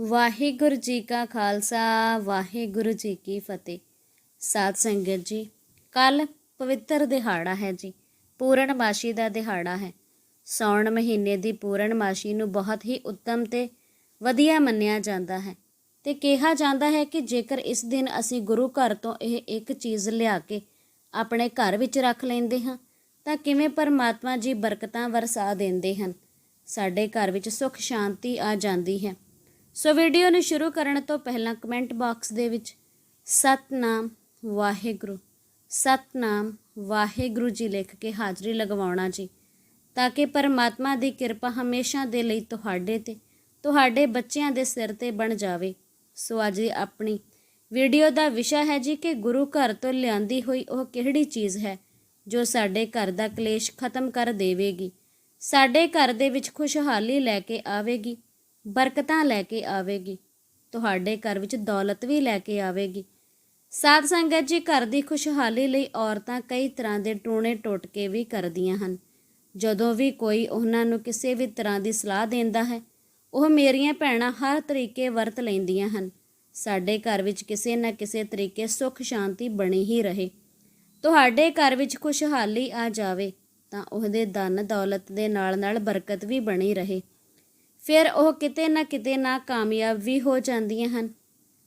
ਵਾਹਿਗੁਰੂ ਜੀ ਕਾ ਖਾਲਸਾ, ਵਾਹਿਗੁਰੂ ਜੀ ਕੀ ਫਤਿਹ। ਸਾਧ ਸੰਗਤ ਜੀ, ਕੱਲ ਪਵਿੱਤਰ ਦਿਹਾੜਾ ਹੈ ਜੀ, ਪੂਰਨਮਾਸ਼ੀ ਦਾ ਦਿਹਾੜਾ ਹੈ। ਸੌਣ ਮਹੀਨੇ ਦੀ ਪੂਰਨਮਾਸ਼ੀ ਨੂੰ ਬਹੁਤ ਹੀ ਉੱਤਮ ਤੇ ਵਧੀਆ ਮੰਨਿਆ ਜਾਂਦਾ ਹੈ ਤੇ ਕਿਹਾ ਜਾਂਦਾ ਹੈ ਕਿ ਜੇਕਰ ਇਸ ਦਿਨ ਅਸੀਂ ਗੁਰੂ ਘਰ ਤੋਂ ਇਹ ਇੱਕ ਚੀਜ਼ ਲਿਆ ਕੇ ਆਪਣੇ ਘਰ ਵਿੱਚ ਰੱਖ ਲੈਂਦੇ ਹਾਂ, ਤਾਂ ਕਿਵੇਂ ਪਰਮਾਤਮਾ ਜੀ ਬਰਕਤਾਂ ਵਰਸਾ ਦਿੰਦੇ ਹਨ। ਸਾਡੇ ਘਰ ਵਿੱਚ ਸੁੱਖ ਸ਼ਾਂਤੀ ਆ ਜਾਂਦੀ ਹੈ। ਸੋ ਵੀਡੀਓ ਨੂੰ ਸ਼ੁਰੂ ਕਰਨ ਤੋਂ ਪਹਿਲਾਂ ਕਮੈਂਟ ਬਾਕਸ ਦੇ ਵਿੱਚ, ਸਤਨਾਮ ਵਾਹਿਗੁਰੂ ਸਤਨਾਮ ਵਾਹਿਗੁਰੂ ਜੀ ਲਿਖ ਕੇ ਹਾਜ਼ਰੀ ਲਗਵਾਉਣਾ ਜੀ, ਤਾਂ ਕਿ ਪਰਮਾਤਮਾ ਦੀ ਕਿਰਪਾ ਹਮੇਸ਼ਾ ਦੇ ਲਈ ਤੁਹਾਡੇ ਤੇ, ਤੁਹਾਡੇ ਬੱਚਿਆਂ ਦੇ ਸਿਰ ਤੇ ਬਣ ਜਾਵੇ। ਸੋ ਅੱਜ ਆਪਣੀ ਵੀਡੀਓ ਦਾ ਵਿਸ਼ਾ ਹੈ ਜੀ ਕਿ ਗੁਰੂ ਘਰ ਤੋਂ ਲਿਆਂਦੀ ਹੋਈ ਉਹ ਕਿਹੜੀ ਚੀਜ਼ ਹੈ, ਜੋ ਸਾਡੇ ਘਰ ਦਾ ਕਲੇਸ਼ ਖਤਮ ਕਰ ਦੇਵੇਗੀ, ਸਾਡੇ ਘਰ ਦੇ ਵਿੱਚ ਖੁਸ਼ਹਾਲੀ ਲੈ ਕੇ ਆਵੇਗੀ ਬਰਕਤਾਂ ਲੈ ਕੇ ਆਵੇਗੀ, ਤੁਹਾਡੇ ਘਰ ਵਿੱਚ ਦੌਲਤ ਵੀ ਲੈ ਕੇ ਆਵੇਗੀ। ਸਾਧ ਸੰਗਤ ਜੀ, ਘਰ ਦੀ ਖੁਸ਼ਹਾਲੀ ਲਈ ਔਰਤਾਂ ਕਈ ਤਰ੍ਹਾਂ ਦੇ ਟੂਣੇ ਟੋਟਕੇ ਵੀ ਕਰਦੀਆਂ ਹਨ। ਜਦੋਂ ਵੀ ਕੋਈ ਉਹਨਾਂ ਨੂੰ ਕਿਸੇ ਵੀ ਤਰ੍ਹਾਂ ਦੀ ਸਲਾਹ ਦਿੰਦਾ ਹੈ, ਉਹ ਮੇਰੀਆਂ ਭੈਣਾਂ ਹਰ ਤਰੀਕੇ ਵਰਤ ਲੈਂਦੀਆਂ ਹਨ। ਸਾਡੇ ਘਰ ਵਿੱਚ ਕਿਸੇ ਨਾ ਕਿਸੇ ਤਰੀਕੇ ਸੁੱਖ ਸ਼ਾਂਤੀ ਬਣੀ ਹੀ ਰਹੇ। ਤੁਹਾਡੇ ਘਰ ਵਿੱਚ ਖੁਸ਼ਹਾਲੀ ਆ ਜਾਵੇ, ਤਾਂ ਉਹਦੇ ਧਨ ਦੌਲਤ ਦੇ ਨਾਲ ਨਾਲ ਬਰਕਤ ਵੀ ਬਣੀ ਰਹੇ। ਫਿਰ ਉਹ ਕਿਤੇ ਨਾ ਕਿਤੇ ਨਾ ਕਾਮਯਾਬ ਵੀ ਹੋ ਜਾਂਦੀਆਂ ਹਨ।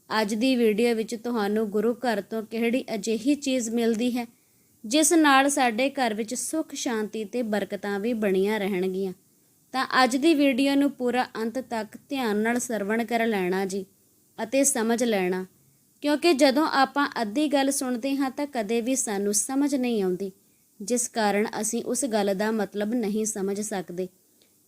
ਅੱਜ ਦੀ ਵੀਡੀਓ ਵਿੱਚ ਤੁਹਾਨੂੰ ਗੁਰੂ ਘਰ ਤੋਂ ਕਿਹੜੀ ਅਜਿਹੀ ਚੀਜ਼ ਮਿਲਦੀ ਹੈ, ਜਿਸ ਨਾਲ ਸਾਡੇ ਘਰ ਵਿੱਚ ਸੁੱਖ, ਸ਼ਾਂਤੀ ਤੇ ਬਰਕਤਾਂ ਵੀ ਬਣੀਆਂ ਰਹਿਣਗੀਆਂ? ਤਾਂ ਅੱਜ ਦੀ ਵੀਡੀਓ ਨੂੰ ਪੂਰਾ ਅੰਤ ਤੱਕ ਧਿਆਨ ਨਾਲ ਸਰਵਣ ਕਰ ਲੈਣਾ ਜੀ ਅਤੇ ਸਮਝ ਲੈਣਾ, ਕਿਉਂਕਿ ਜਦੋਂ ਆਪਾਂ ਅੱਧੀ ਗੱਲ ਸੁਣਦੇ ਹਾਂ ਤਾਂ ਕਦੇ ਵੀ ਸਾਨੂੰ ਸਮਝ ਨਹੀਂ ਆਉਂਦੀ, ਜਿਸ ਕਾਰਨ ਅਸੀਂ ਉਸ ਗੱਲ ਦਾ ਮਤਲਬ ਨਹੀਂ ਸਮਝ ਸਕਦੇ।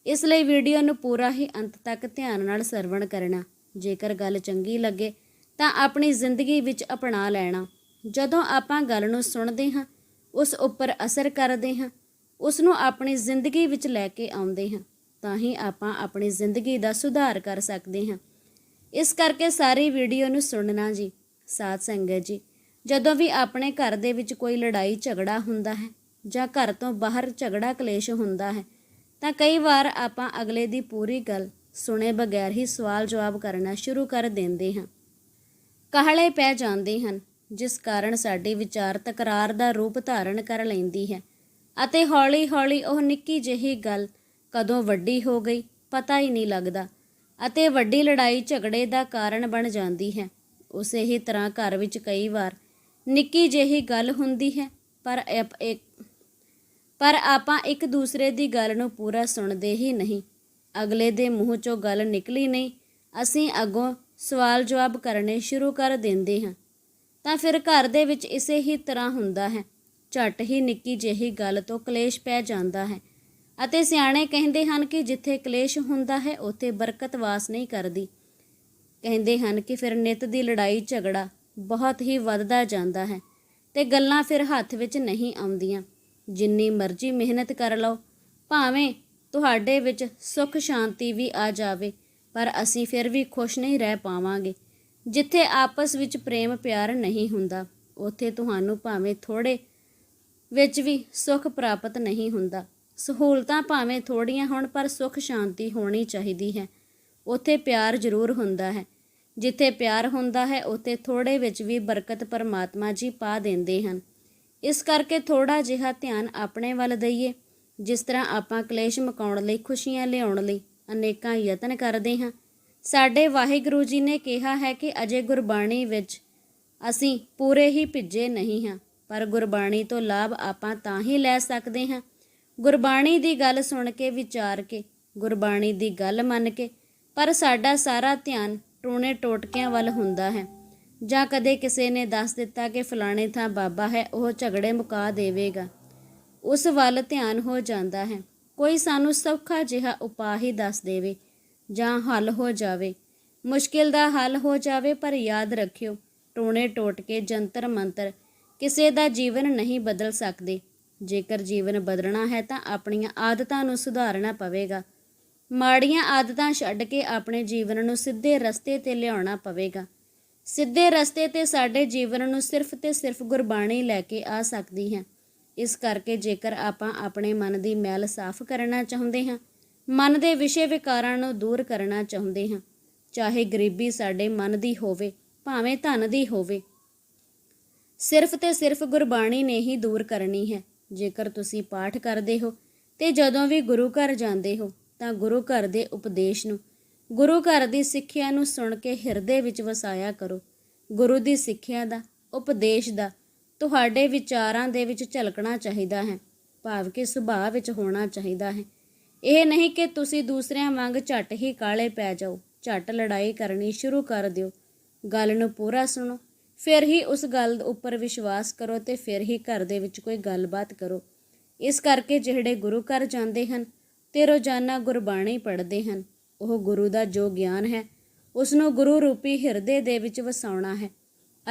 ਇਸ ਲਈ ਵੀਡੀਓ ਨੂੰ ਪੂਰਾ ਹੀ ਅੰਤ ਤੱਕ ਧਿਆਨ ਨਾਲ ਸਰਵਣ ਕਰਨਾ। ਜੇਕਰ ਗੱਲ ਚੰਗੀ ਲੱਗੇ, ਤਾਂ ਆਪਣੀ ਜ਼ਿੰਦਗੀ ਵਿੱਚ ਅਪਣਾ ਲੈਣਾ। ਜਦੋਂ ਆਪਾਂ ਗੱਲ ਨੂੰ ਸੁਣਦੇ ਹਾਂ, ਉਸ ਉੱਪਰ ਅਸਰ ਕਰਦੇ ਹਾਂ, ਉਸ ਨੂੰ ਆਪਣੀ ਜ਼ਿੰਦਗੀ ਵਿੱਚ ਲੈ ਕੇ ਆਉਂਦੇ ਹਾਂ, ਤਾਂ ਹੀ ਆਪਾਂ ਆਪਣੀ ਜ਼ਿੰਦਗੀ ਦਾ ਸੁਧਾਰ ਕਰ ਸਕਦੇ ਹਾਂ। ਇਸ ਕਰਕੇ ਸਾਰੀ ਵੀਡੀਓ ਨੂੰ ਸੁਣਨਾ ਜੀ, ਸਾਧ ਸੰਗਤ ਜੀ, ਜਦੋਂ ਵੀ ਆਪਣੇ ਘਰ ਦੇ ਵਿੱਚ ਕੋਈ ਲੜਾਈ ਝਗੜਾ ਹੁੰਦਾ ਹੈ ਜਾਂ ਘਰ ਤੋਂ ਬਾਹਰ ਝਗੜਾ ਕਲੇਸ਼ ਹੁੰਦਾ ਹੈ ਤਾਂ ਕਈ ਵਾਰ ਆਪਾਂ ਅਗਲੇ ਦੀ ਪੂਰੀ ਗੱਲ ਸੁਣੇ ਬਗੈਰ ਹੀ ਸਵਾਲ ਜਵਾਬ ਕਰਨਾ ਸ਼ੁਰੂ ਕਰ ਦਿੰਦੇ ਹਾਂ। ਕਾਹਲੇ ਪੈ ਜਾਂਦੇ ਹਨ, ਜਿਸ ਕਾਰਨ ਸਾਡੀ ਵਿਚਾਰ ਤਕਰਾਰ ਦਾ ਰੂਪ ਧਾਰਨ ਕਰ ਲੈਂਦੀ ਹੈ ਅਤੇ ਹੌਲੀ-ਹੌਲੀ ਉਹ ਨਿੱਕੀ ਜਿਹੀ ਗੱਲ ਕਦੋਂ ਵੱਡੀ ਹੋ ਗਈ ਪਤਾ ਹੀ ਨਹੀਂ ਲੱਗਦਾ ਅਤੇ ਵੱਡੀ ਲੜਾਈ ਝਗੜੇ ਦਾ ਕਾਰਨ ਬਣ ਜਾਂਦੀ ਹੈ। ਉਸੇ ਹੀ ਤਰ੍ਹਾਂ ਘਰ ਵਿੱਚ ਕਈ ਵਾਰ ਨਿੱਕੀ ਜਿਹੀ ਗੱਲ ਹੁੰਦੀ ਹੈ ਪਰ ਪਰ ਆਪਾਂ ਇੱਕ ਦੂਸਰੇ ਦੀ ਗੱਲ ਨੂੰ ਪੂਰਾ ਸੁਣਦੇ ਹੀ ਨਹੀਂ। ਅਗਲੇ ਦੇ ਮੂੰਹ ਚੋਂ ਗੱਲ ਨਿਕਲੀ ਨਹੀਂ। ਅਸੀਂ ਅੱਗੋਂ ਸਵਾਲ ਜਵਾਬ ਕਰਨੇ ਸ਼ੁਰੂ ਕਰ ਦਿੰਦੇ ਹਾਂ। ਤਾਂ ਫਿਰ ਘਰ ਦੇ ਵਿੱਚ ਇਸੇ ਹੀ ਤਰ੍ਹਾਂ ਹੁੰਦਾ ਹੈ। ਝਟ ਹੀ ਨਿੱਕੀ ਜਿਹੀ ਗੱਲ ਤੋਂ ਕਲੇਸ਼ ਪੈ ਜਾਂਦਾ ਹੈ ਅਤੇ ਸਿਆਣੇ ਕਹਿੰਦੇ ਹਨ ਕਿ ਜਿੱਥੇ ਕਲੇਸ਼ ਹੁੰਦਾ ਹੈ, ਉੱਥੇ ਬਰਕਤ ਵਾਸ ਨਹੀਂ ਕਰਦੀ। ਕਹਿੰਦੇ ਹਨ ਕਿ ਫਿਰ ਨਿਤ ਦੀ ਲੜਾਈ ਝਗੜਾ ਬਹੁਤ ਹੀ ਵੱਧਦਾ ਜਾਂਦਾ ਹੈ ਤੇ ਗੱਲਾਂ ਫਿਰ ਹੱਥ ਵਿੱਚ ਨਹੀਂ ਆਉਂਦੀਆਂ। ਜਿੰਨੀ ਮਰਜ਼ੀ ਮਿਹਨਤ ਕਰ ਲਓ, ਭਾਵੇਂ ਤੁਹਾਡੇ ਵਿੱਚ ਸੁੱਖ ਸ਼ਾਂਤੀ ਵੀ ਆ ਜਾਵੇ, ਪਰ ਅਸੀਂ ਫਿਰ ਵੀ ਖੁਸ਼ ਨਹੀਂ ਰਹਿ ਪਾਵਾਂਗੇ। ਜਿੱਥੇ ਆਪਸ ਵਿੱਚ ਪ੍ਰੇਮ ਪਿਆਰ ਨਹੀਂ ਹੁੰਦਾ, ਉੱਥੇ ਤੁਹਾਨੂੰ ਭਾਵੇਂ ਥੋੜੇ ਵਿੱਚ ਵੀ ਸੁੱਖ ਪ੍ਰਾਪਤ ਨਹੀਂ ਹੁੰਦਾ। ਸਹੂਲਤਾਂ ਭਾਵੇਂ ਥੋੜੀਆਂ ਹੋਣ, ਪਰ ਸੁੱਖ ਸ਼ਾਂਤੀ ਹੋਣੀ ਚਾਹੀਦੀ ਹੈ। ਉੱਥੇ ਪਿਆਰ ਜ਼ਰੂਰ ਹੁੰਦਾ ਹੈ। ਜਿੱਥੇ ਪਿਆਰ ਹੁੰਦਾ ਹੈ, ਉੱਥੇ ਥੋੜੇ ਵਿੱਚ ਵੀ ਬਰਕਤ ਪਰਮਾਤਮਾ ਜੀ ਪਾ ਦਿੰਦੇ ਹਨ। ਇਸ ਕਰਕੇ ਥੋੜਾ ਜਿਹਾ ਧਿਆਨ ਆਪਣੇ ਵੱਲ ਦਈਏ। ਜਿਸ ਤਰ੍ਹਾਂ ਆਪਾਂ ਕਲੇਸ਼ ਮਕਾਉਣ ਲਈ, ਖੁਸ਼ੀਆਂ ਲਿਆਉਣ ਲਈ ਅਨੇਕਾਂ ਯਤਨ ਕਰਦੇ ਹਾਂ। ਸਾਡੇ ਵਾਹਿਗੁਰੂ ਜੀ ਨੇ ਕਿਹਾ ਹੈ ਕਿ ਅਜੇ ਗੁਰਬਾਣੀ ਵਿੱਚ ਅਸੀਂ ਪੂਰੇ ਹੀ ਭਿੱਜੇ ਨਹੀਂ ਹਾਂ, ਪਰ ਗੁਰਬਾਣੀ ਤੋਂ ਲਾਭ ਆਪਾਂ ਤਾਂ ਹੀ ਲੈ ਸਕਦੇ ਹਾਂ। ਗੁਰਬਾਣੀ ਦੀ ਗੱਲ ਸੁਣ ਕੇ, ਵਿਚਾਰ ਕੇ, ਗੁਰਬਾਣੀ ਦੀ ਗੱਲ ਮੰਨ ਕੇ, ਪਰ ਸਾਡਾ ਸਾਰਾ ਧਿਆਨ ਟੂਣੇ ਟੋਟਕਿਆਂ ਵੱਲ ਹੁੰਦਾ ਹੈ। ਜਾਂ ਕਦੇ ਕਿਸੇ ਨੇ ਦੱਸ ਦਿੱਤਾ ਕਿ ਫਲਾਣੇ ਥਾਂ ਬਾਬਾ ਹੈ, ਉਹ ਝਗੜੇ ਮੁਕਾ ਦੇਵੇਗਾ। ਉਸ ਵੱਲ ਧਿਆਨ ਹੋ ਜਾਂਦਾ ਹੈ। ਕੋਈ ਸਾਨੂੰ ਸੌਖਾ ਜਿਹਾ ਉਪਾਅ ਹੀ ਦੱਸ ਦੇਵੇ, ਜਾਂ ਹੱਲ ਹੋ ਜਾਵੇ। ਮੁਸ਼ਕਿਲ ਦਾ ਹੱਲ ਹੋ ਜਾਵੇ, ਪਰ ਯਾਦ ਰੱਖਿਓ, ਟੋਣੇ ਟੋਟ ਕੇ ਜੰਤਰ ਮੰਤਰ, ਕਿਸੇ ਦਾ ਜੀਵਨ ਨਹੀਂ ਬਦਲ ਸਕਦੇ। ਜੇਕਰ ਜੀਵਨ ਬਦਲਣਾ ਹੈ, ਤਾਂ ਆਪਣੀਆਂ ਆਦਤਾਂ ਨੂੰ ਸੁਧਾਰਨਾ ਪਵੇਗਾ। ਮਾੜੀਆਂ ਆਦਤਾਂ ਛੱਡ ਕੇ ਆਪਣੇ ਜੀਵਨ ਨੂੰ ਸਿੱਧੇ ਰਸਤੇ ਤੇ ਲਿਆਉਣਾ ਪਵੇਗਾ। ਸਿੱਧੇ ਰਸਤੇ ਤੇ ਸਾਡੇ ਜੀਵਨ ਨੂੰ ਸਿਰਫ ਤੇ ਸਿਰਫ ਗੁਰਬਾਣੀ ਲੈ ਕੇ ਆ ਸਕਦੀ ਹੈ। ਇਸ ਕਰਕੇ ਜੇਕਰ ਆਪਾਂ ਆਪਣੇ ਮਨ ਦੀ ਮੈਲ ਸਾਫ਼ ਕਰਨਾ ਚਾਹੁੰਦੇ ਹਾਂ, ਮਨ ਦੇ ਵਿਸ਼ੇ ਵਿਕਾਰਾਂ ਨੂੰ ਦੂਰ ਕਰਨਾ ਚਾਹੁੰਦੇ ਹਾਂ, ਚਾਹੇ ਗਰੀਬੀ ਸਾਡੇ ਮਨ ਦੀ ਹੋਵੇ, ਭਾਵੇਂ ਧਨ ਦੀ ਹੋਵੇ, ਸਿਰਫ ਤੇ ਸਿਰਫ ਗੁਰਬਾਣੀ ਨੇ ਹੀ ਦੂਰ ਕਰਨੀ ਹੈ। ਜੇਕਰ ਤੁਸੀਂ ਪਾਠ ਕਰਦੇ ਹੋ ਤੇ ਜਦੋਂ ਵੀ ਗੁਰੂ ਘਰ ਜਾਂਦੇ ਹੋ, ਤਾਂ ਗੁਰੂ ਘਰ ਦੇ ਉਪਦੇਸ਼ ਨੂੰ ਗੁਰੂ ਘਰ ਦੀ ਸਿੱਖਿਆ ਨੂੰ ਸੁਣ ਕੇ ਹਿਰਦੇ ਵਿੱਚ ਵਸਾਇਆ ਕਰੋ। ਗੁਰੂ ਦੀ ਸਿੱਖਿਆ ਦਾ, ਉਪਦੇਸ਼ ਦਾ, ਤੁਹਾਡੇ ਵਿਚਾਰਾਂ ਦੇ ਵਿੱਚ ਝਲਕਣਾ ਚਾਹੀਦਾ ਹੈ, ਭਾਵ ਕਿ ਸੁਭਾਅ ਵਿੱਚ ਹੋਣਾ ਚਾਹੀਦਾ ਹੈ। ਇਹ ਨਹੀਂ ਕਿ ਤੁਸੀਂ ਦੂਸਰਿਆਂ ਵਾਂਗ ਝੱਟ ਹੀ ਕਾਲੇ ਪੈ ਜਾਓ, ਝੱਟ ਲੜਾਈ ਕਰਨੀ ਸ਼ੁਰੂ ਕਰ ਦਿਓ। ਗੱਲ ਨੂੰ ਪੂਰਾ ਸੁਣੋ, ਫਿਰ ਹੀ ਉਸ ਗੱਲ ਉੱਪਰ ਵਿਸ਼ਵਾਸ ਕਰੋ ਤੇ ਫਿਰ ਹੀ ਘਰ ਦੇ ਵਿੱਚ ਕੋਈ ਗੱਲਬਾਤ ਕਰੋ। ਇਸ ਕਰਕੇ ਜਿਹੜੇ ਗੁਰੂ ਘਰ ਜਾਂਦੇ ਹਨ, ਤੇ ਰੋਜ਼ਾਨਾ ਗੁਰਬਾਣੀ ਪੜ੍ਹਦੇ ਹਨ। ਉਹ ਗੁਰੂ ਦਾ ਜੋ ਗਿਆਨ ਹੈ ਉਸ ਨੂੰ ਗੁਰੂ ਰੂਪੀ ਹਿਰਦੇ ਦੇ ਵਿੱਚ ਵਸਾਉਣਾ ਹੈ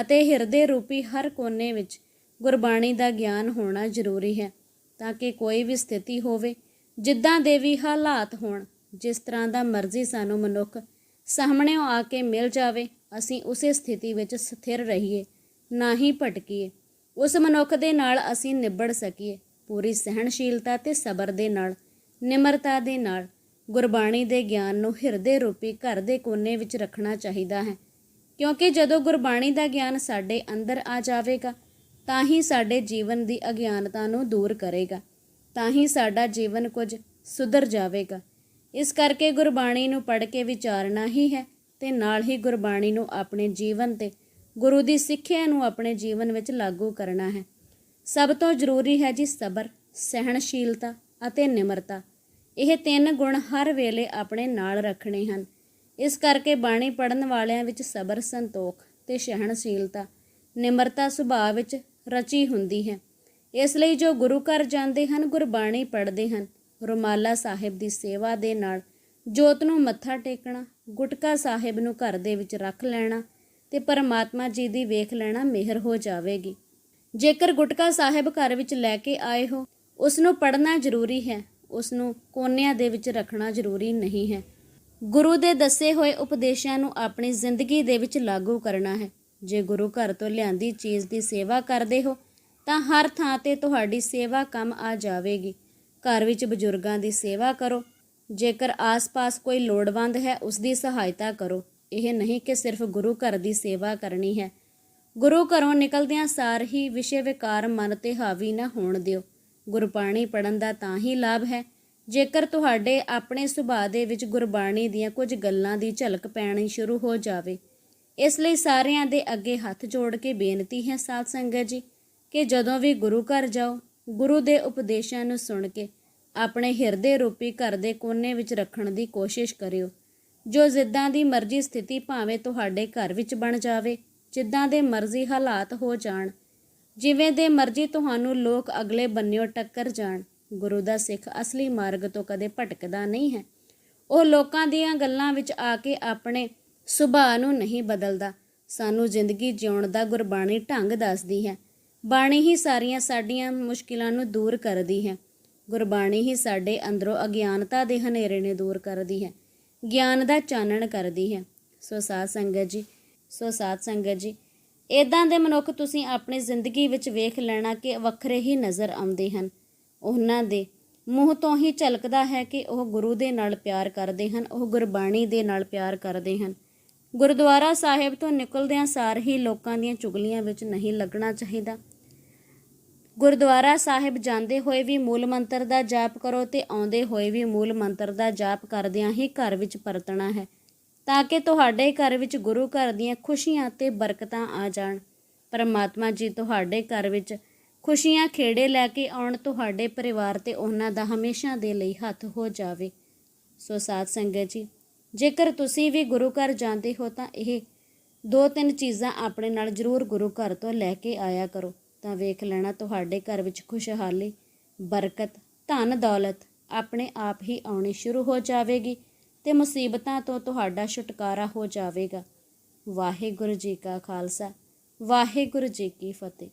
ਅਤੇ ਹਿਰਦੇ ਰੂਪੀ ਹਰ ਕੋਨੇ ਵਿੱਚ ਗੁਰਬਾਣੀ ਦਾ ਗਿਆਨ ਹੋਣਾ ਜ਼ਰੂਰੀ ਹੈ ਤਾਂ ਕਿ ਕੋਈ ਵੀ ਸਥਿਤੀ ਹੋਵੇ, ਜਿੱਦਾਂ ਦੇ ਵੀ ਹਾਲਾਤ ਹੋਣ, ਜਿਸ ਤਰ੍ਹਾਂ ਦਾ ਮਰਜ਼ੀ ਸਾਨੂੰ ਮਨੁੱਖ ਸਾਹਮਣੇ ਆ ਕੇ ਮਿਲ ਜਾਵੇ, ਅਸੀਂ ਉਸੇ ਸਥਿਤੀ ਵਿੱਚ ਸਥਿਰ ਰਹੀਏ, ਨਾ ਹੀ ਭਟਕੀਏ। ਉਸ ਮਨੁੱਖ ਦੇ ਨਾਲ ਅਸੀਂ ਨਿਬੜ ਸਕੀਏ, ਪੂਰੀ ਸਹਿਣਸ਼ੀਲਤਾ ਤੇ ਸਬਰ ਦੇ ਨਾਲ, ਨਿਮਰਤਾ ਦੇ ਨਾਲ ਗੁਰਬਾਣੀ ਦੇ ਗਿਆਨ ਨੂੰ ਹਿਰਦੇ ਰੂਪੀ ਘਰ ਦੇ ਕੋਨੇ ਵਿੱਚ ਰੱਖਣਾ ਚਾਹੀਦਾ ਹੈ। ਕਿਉਂਕਿ ਜਦੋਂ ਗੁਰਬਾਣੀ ਦਾ ਗਿਆਨ ਸਾਡੇ ਅੰਦਰ ਆ ਜਾਵੇਗਾ, ਤਾਂ ਹੀ ਸਾਡੇ ਜੀਵਨ ਦੀ ਅਗਿਆਨਤਾ ਨੂੰ ਦੂਰ ਕਰੇਗਾ, ਤਾਂ ਹੀ ਸਾਡਾ ਜੀਵਨ ਕੁਝ ਸੁਧਰ ਜਾਵੇਗਾ। ਇਸ ਕਰਕੇ ਗੁਰਬਾਣੀ ਨੂੰ ਪੜ੍ਹ ਕੇ ਵਿਚਾਰਨਾ ਹੀ ਹੈ ਤੇ ਨਾਲ ਹੀ ਗੁਰਬਾਣੀ ਨੂੰ ਆਪਣੇ ਜੀਵਨ ਤੇ, ਗੁਰੂ ਦੀ ਸਿੱਖਿਆ ਨੂੰ ਆਪਣੇ ਜੀਵਨ ਵਿੱਚ ਲਾਗੂ ਕਰਨਾ ਹੈ। ਸਭ ਤੋਂ ਜ਼ਰੂਰੀ ਹੈ ਜੀ ਸਬਰ, ਸਹਿਣਸ਼ੀਲਤਾ ਅਤੇ ਨਿਮਰਤਾ। ਇਹ ਤਿੰਨ ਗੁਣ ਹਰ ਵੇਲੇ ਆਪਣੇ ਨਾਲ ਰੱਖਣੇ ਹਨ। ਇਸ ਕਰਕੇ ਬਾਣੀ ਪੜਨ ਵਾਲਿਆਂ ਵਿੱਚ ਸਬਰ, ਸੰਤੋਖ ਤੇ ਸਹਿਣਸ਼ੀਲਤਾ, ਨਿਮਰਤਾ ਸੁਭਾਅ ਵਿੱਚ ਰਚੀ ਹੁੰਦੀ ਹੈ। ਇਸ ਲਈ ਜੋ ਗੁਰੂ ਘਰ ਜਾਂਦੇ ਹਨ, ਗੁਰਬਾਣੀ ਪੜ੍ਹਦੇ ਹਨ। ਰੁਮਾਲਾ ਸਾਹਿਬ ਦੀ ਸੇਵਾ ਦੇ ਨਾਲ ਜੋਤ ਨੂੰ ਮੱਥਾ ਟੇਕਣਾ, ਗੁਟਕਾ ਸਾਹਿਬ ਨੂੰ ਘਰ ਦੇ ਵਿੱਚ ਰੱਖ ਲੈਣਾ ਤੇ ਪਰਮਾਤਮਾ ਜੀ ਦੀ ਵੇਖ ਲੈਣਾ ਮਿਹਰ ਹੋ ਜਾਵੇਗੀ। ਜੇਕਰ ਗੁਟਕਾ ਸਾਹਿਬ ਘਰ ਵਿੱਚ ਲੈ ਕੇ ਆਏ ਹੋ, ਉਸ ਨੂੰ ਪੜ੍ਹਨਾ ਜ਼ਰੂਰੀ ਹੈ। ਉਸ ਨੂੰ ਕੋਨਿਆਂ ਦੇ ਵਿੱਚ ਰੱਖਣਾ ਜ਼ਰੂਰੀ ਨਹੀਂ ਹੈ। ਗੁਰੂ ਦੇ ਦੱਸੇ ਹੋਏ ਉਪਦੇਸ਼ਾਂ ਨੂੰ ਆਪਣੀ ਜ਼ਿੰਦਗੀ ਦੇ ਵਿੱਚ ਲਾਗੂ ਕਰਨਾ ਹੈ। ਜੇ ਗੁਰੂ ਘਰ ਤੋਂ ਲਿਆਂਦੀ ਚੀਜ਼ ਦੀ ਸੇਵਾ ਕਰਦੇ ਹੋ, ਤਾਂ ਹਰ ਥਾਂ ਤੇ ਤੁਹਾਡੀ ਸੇਵਾ ਕੰਮ ਆ ਜਾਵੇਗੀ। ਘਰ ਵਿੱਚ ਬਜ਼ੁਰਗਾਂ ਦੀ ਸੇਵਾ ਕਰੋ। ਜੇਕਰ ਆਸ-ਪਾਸ ਕੋਈ ਲੋੜਵੰਦ ਹੈ ਉਸ ਦੀ ਸਹਾਇਤਾ ਕਰੋ। ਇਹ ਨਹੀਂ ਕਿ ਸਿਰਫ ਗੁਰੂ ਘਰ ਦੀ ਸੇਵਾ ਕਰਨੀ ਹੈ। ਗੁਰੂ ਘਰੋਂ ਨਿਕਲਦਿਆਂ ਸਾਰ ਹੀ ਵਿਸ਼ੇ ਵਿਕਾਰ ਮਨ ਤੇ ਹਾਵੀ ਨਾ ਹੋਣ ਦਿਓ। ਗੁਰਬਾਣੀ ਪੜਨ ਦਾ ਤਾਂ ਹੀ ਲਾਭ ਹੈ। ਜੇਕਰ ਤੁਹਾਡੇ ਆਪਣੇ ਸੁਭਾਅ ਦੇ ਵਿੱਚ ਗੁਰਬਾਣੀ ਦੀਆਂ ਕੁਝ ਗੱਲਾਂ ਦੀ ਝਲਕ ਪੈਣੀ ਸ਼ੁਰੂ ਹੋ ਜਾਵੇ, ਇਸ ਲਈ ਸਾਰਿਆਂ ਦੇ ਅੱਗੇ ਹੱਥ ਜੋੜ ਕੇ ਬੇਨਤੀ ਹੈ ਸਾਧ ਸੰਗਤ ਜੀ, ਕਿ ਜਦੋਂ ਵੀ ਗੁਰੂ ਘਰ ਜਾਓ, ਗੁਰੂ ਦੇ ਉਪਦੇਸ਼ਾਂ ਨੂੰ ਸੁਣ ਕੇ ਆਪਣੇ ਹਿਰਦੇ ਰੂਪੀ ਘਰ ਦੇ ਕੋਨੇ ਵਿੱਚ ਰੱਖਣ ਦੀ ਕੋਸ਼ਿਸ਼ ਕਰਿਓ। ਜੋ ਜਿੱਦਾਂ ਦੀ ਮਰਜ਼ੀ ਸਥਿਤੀ ਭਾਵੇਂ ਤੁਹਾਡੇ ਘਰ ਵਿੱਚ ਬਣ ਜਾਵੇ, ਜਿੱਦਾਂ ਦੇ ਮਰਜ਼ੀ ਹਾਲਾਤ ਹੋ ਜਾਣ ਜਿਵੇਂ ਦੇ ਮਰਜ਼ੀ ਤੁਹਾਨੂੰ ਲੋਕ ਅਗਲੇ ਬੰਨਿਓ ਟੱਕਰ ਜਾਣ, ਗੁਰੂ ਦਾ ਸਿੱਖ ਅਸਲੀ ਮਾਰਗ ਤੋਂ ਕਦੇ ਭਟਕਦਾ ਨਹੀਂ ਹੈ। ਉਹ ਲੋਕਾਂ ਦੀਆਂ ਗੱਲਾਂ ਵਿੱਚ ਆ ਕੇ ਆਪਣੇ ਸੁਭਾਅ ਨੂੰ ਨਹੀਂ ਬਦਲਦਾ। ਸਾਨੂੰ ਜ਼ਿੰਦਗੀ ਜਿਉਣ ਦਾ ਗੁਰਬਾਣੀ ਢੰਗ ਦੱਸਦੀ ਹੈ। ਬਾਣੀ ਹੀ ਸਾਰੀਆਂ ਸਾਡੀਆਂ ਮੁਸ਼ਕਿਲਾਂ ਨੂੰ ਦੂਰ ਕਰਦੀ ਹੈ। ਗੁਰਬਾਣੀ ਹੀ ਸਾਡੇ ਅੰਦਰੋਂ ਅਗਿਆਨਤਾ ਦੇ ਹਨੇਰੇ ਨੇ ਦੂਰ ਕਰਦੀ ਹੈ। ਗਿਆਨ ਦਾ ਚਾਨਣ ਕਰਦੀ ਹੈ। ਸੋ ਸਾਧ ਸੰਗਤ ਜੀ, ਸੋ ਸਾਧ ਸੰਗਤ ਜੀ ਇਦਾਂ ਦੇ ਮਨੁੱਖ ਤੁਸੀਂ ਆਪਣੀ ਜ਼ਿੰਦਗੀ ਵਿੱਚ ਵੇਖ ਲੈਣਾ ਕਿ ਵੱਖਰੇ ਹੀ ਨਜ਼ਰ ਆਉਂਦੇ ਹਨ। ਉਹਨਾਂ ਦੇ ਮੂੰਹ ਤੋਂ ਹੀ ਝਲਕਦਾ ਹੈ ਕਿ ਉਹ ਗੁਰੂ ਦੇ ਨਾਲ ਪਿਆਰ ਕਰਦੇ ਹਨ, ਉਹ ਗੁਰਬਾਣੀ ਦੇ ਨਾਲ ਪਿਆਰ ਕਰਦੇ ਹਨ। ਗੁਰਦੁਆਰਾ ਸਾਹਿਬ ਤੋਂ ਨਿਕਲਦਿਆਂ ਸਾਰ ਹੀ ਲੋਕਾਂ ਦੀਆਂ ਚੁਗਲੀਆਂ ਵਿੱਚ ਨਹੀਂ ਲੱਗਣਾ ਚਾਹੀਦਾ। ਗੁਰਦੁਆਰਾ ਸਾਹਿਬ ਜਾਂਦੇ ਹੋਏ ਵੀ ਮੂਲ ਮੰਤਰ ਦਾ ਜਾਪ ਕਰੋ ਤੇ ਆਉਂਦੇ ਹੋਏ ਵੀ ਮੂਲ ਮੰਤਰ ਦਾ ਜਾਪ ਕਰਦਿਆਂ ਹੀ ਘਰ ਵਿੱਚ ਪਰਤਣਾ ਹੈ। ਤਾਂ ਕਿ ਤੁਹਾਡੇ ਘਰ ਵਿੱਚ ਗੁਰੂ ਘਰ ਦੀਆਂ ਖੁਸ਼ੀਆਂ ਤੇ ਬਰਕਤਾਂ ਆ ਜਾਣ। ਪਰਮਾਤਮਾ ਜੀ ਤੁਹਾਡੇ ਘਰ ਵਿੱਚ ਖੁਸ਼ੀਆਂ ਖੇੜੇ ਲੈ ਕੇ ਆਉਣ, ਤੁਹਾਡੇ ਪਰਿਵਾਰ ਤੇ ਉਹਨਾਂ ਦਾ ਹਮੇਸ਼ਾ ਦੇ ਲਈ ਹੱਥ ਹੋ ਜਾਵੇ। ਸੋ ਸਾਧ ਸੰਗਤ ਜੀ, ਜੇਕਰ ਤੁਸੀਂ ਵੀ ਗੁਰੂ ਘਰ ਜਾਂਦੇ ਹੋ ਤਾਂ ਇਹ ਦੋ ਤਿੰਨ ਚੀਜ਼ਾਂ ਆਪਣੇ ਨਾਲ ਜ਼ਰੂਰ ਗੁਰੂ ਘਰ ਤੋਂ ਲੈ ਕੇ ਆਇਆ ਕਰੋ। ਤਾਂ ਵੇਖ ਲੈਣਾ ਤੁਹਾਡੇ ਘਰ ਵਿੱਚ ਖੁਸ਼ਹਾਲੀ, ਬਰਕਤ ਧਨ ਦੌਲਤ ਆਪਣੇ ਆਪ ਹੀ ਆਉਣੀ ਸ਼ੁਰੂ ਹੋ ਜਾਵੇਗੀ। ਤੇ ਮੁਸੀਬਤਾਂ ਤੋਂ ਤੁਹਾਡਾ ਛੁਟਕਾਰਾ ਹੋ ਜਾਵੇਗਾ। ਵਾਹਿਗੁਰੂ ਜੀ ਕਾ ਖਾਲਸਾ, ਵਾਹਿਗੁਰੂ ਜੀ ਕੀ ਫਤਿਹ।